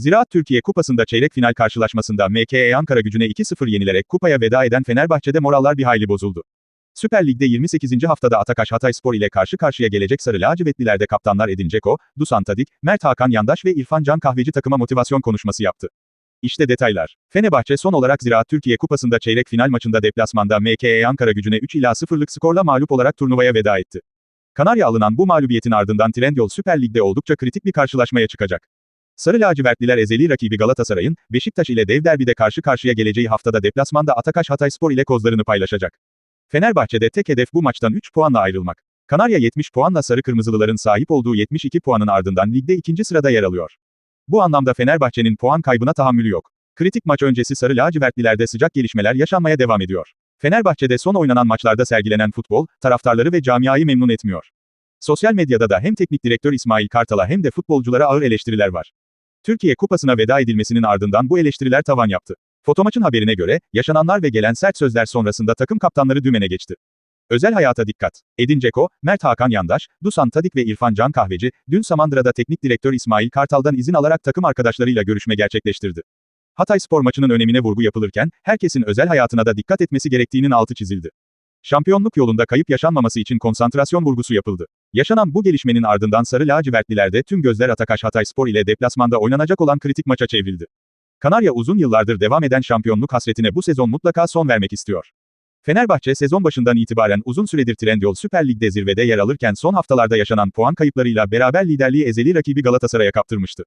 Ziraat Türkiye Kupası'nda çeyrek final karşılaşmasında MKE Ankara gücüne 2-0 yenilerek kupaya veda eden Fenerbahçe'de morallar bir hayli bozuldu. Süper Lig'de 28. haftada Atakaş Hatayspor ile karşı karşıya gelecek Sarı Lacivertlilerde kaptanlar Edin Dzeko, Dusan Tadic, Mert Hakan Yandaş ve İrfan Can Kahveci takıma motivasyon konuşması yaptı. İşte detaylar. Fenerbahçe son olarak Ziraat Türkiye Kupası'nda çeyrek final maçında deplasmanda MKE Ankara gücüne 3 ila 0'lık skorla mağlup olarak turnuvaya veda etti. Kanarya alınan bu mağlubiyetin ardından Trendyol Süper Lig'de oldukça kritik bir karşılaşmaya çıkacak. Sarı lacivertliler ezeli rakibi Galatasaray'ın, Beşiktaş ile dev derbide karşı karşıya geleceği haftada deplasmanda Atakaş Hatayspor ile kozlarını paylaşacak. Fenerbahçe'de tek hedef bu maçtan 3 puanla ayrılmak. Kanarya 70 puanla Sarı Kırmızılıların sahip olduğu 72 puanın ardından ligde ikinci sırada yer alıyor. Bu anlamda Fenerbahçe'nin puan kaybına tahammülü yok. Kritik maç öncesi Sarı lacivertlilerde sıcak gelişmeler yaşanmaya devam ediyor. Fenerbahçe'de son oynanan maçlarda sergilenen futbol, taraftarları ve camiayı memnun etmiyor. Sosyal medyada da hem teknik direktör İsmail Kartal'a hem de futbolculara ağır eleştiriler var. Türkiye Kupası'na veda edilmesinin ardından bu eleştiriler tavan yaptı. Fotomaçın haberine göre, yaşananlar ve gelen sert sözler sonrasında takım kaptanları dümene geçti. Özel hayata dikkat. Edin Dzeko, Mert Hakan Yandaş, Dusan Tadic ve İrfan Can Kahveci, dün Samandıra'da teknik direktör İsmail Kartal'dan izin alarak takım arkadaşlarıyla görüşme gerçekleştirdi. Hatay spor maçının önemine vurgu yapılırken, herkesin özel hayatına da dikkat etmesi gerektiğinin altı çizildi. Şampiyonluk yolunda kayıp yaşanmaması için konsantrasyon vurgusu yapıldı. Yaşanan bu gelişmenin ardından Sarı Lacivertlilerde tüm gözler Atakaş Hatayspor ile deplasmanda oynanacak olan kritik maça çevrildi. Kanarya uzun yıllardır devam eden şampiyonluk hasretine bu sezon mutlaka son vermek istiyor. Fenerbahçe sezon başından itibaren uzun süredir Trendyol Süper Lig'de zirvede yer alırken son haftalarda yaşanan puan kayıplarıyla beraber liderliği ezeli rakibi Galatasaray'a kaptırmıştı.